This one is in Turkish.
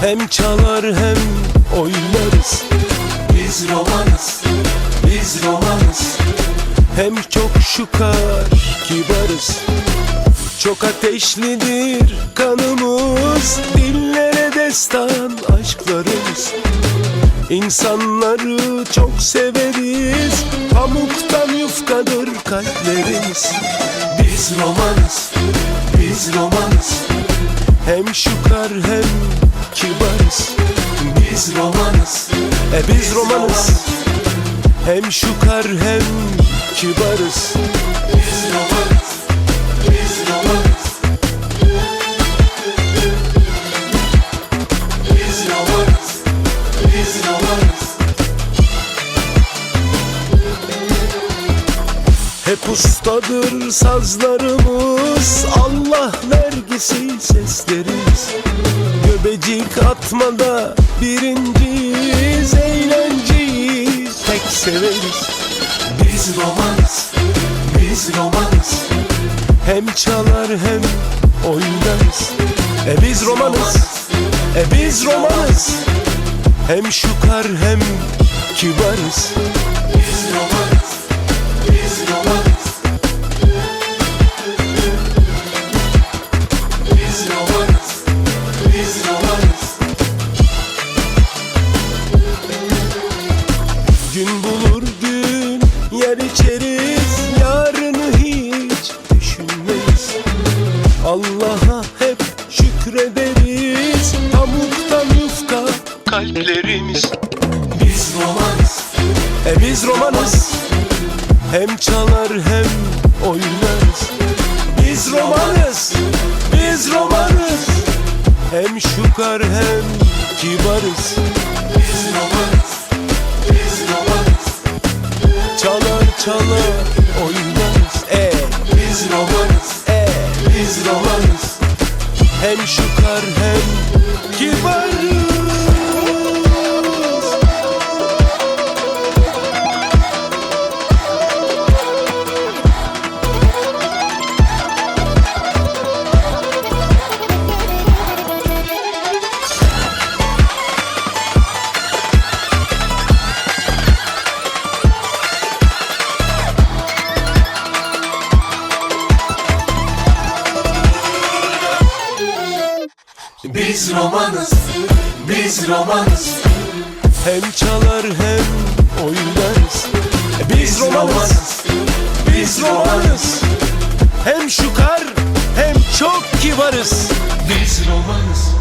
Hem çalar hem oynarız Biz romanız, biz romanız. Hem çok şukar kibarız. Çok ateşlidir kanımız. Dillere destan aşklarımız. İnsanları çok severiz. Pamuktan yufkadır kalplerimiz. Biz romanız, biz romanız. Hem şukar hem biz romanız. Hem şukar hem kibarız. Biz romanız. Biz romanız. Biz romanız, biz romanız. Hep ustadır sazlarımız. Allah vergisi seslerimiz Göbecik atmada birinciyiz. Pek severiz. Biz romanız, biz romanız. Hem çalar hem oynarız. E biz romanız E biz romanız. Hem şukar hem kibarız Gün bulur gün yer içeriz. Yarını hiç düşünmeyiz. Allah'a hep şükrederiz. Pamuktan yufka kalplerimiz. Biz romanız, E biz romanız. Hem çalar hem oynarız. Biz romanız. Biz romanız. Hem şukar hem kibarız. Biz romanız Çalar oynarız E biz romanız. E Biz romanız, Hem şukar hem biz romanız Biz romanız, Hem çalar hem oynarız Biz romanız Biz romanız. Hem şukar hem çok kibarız. Biz romanız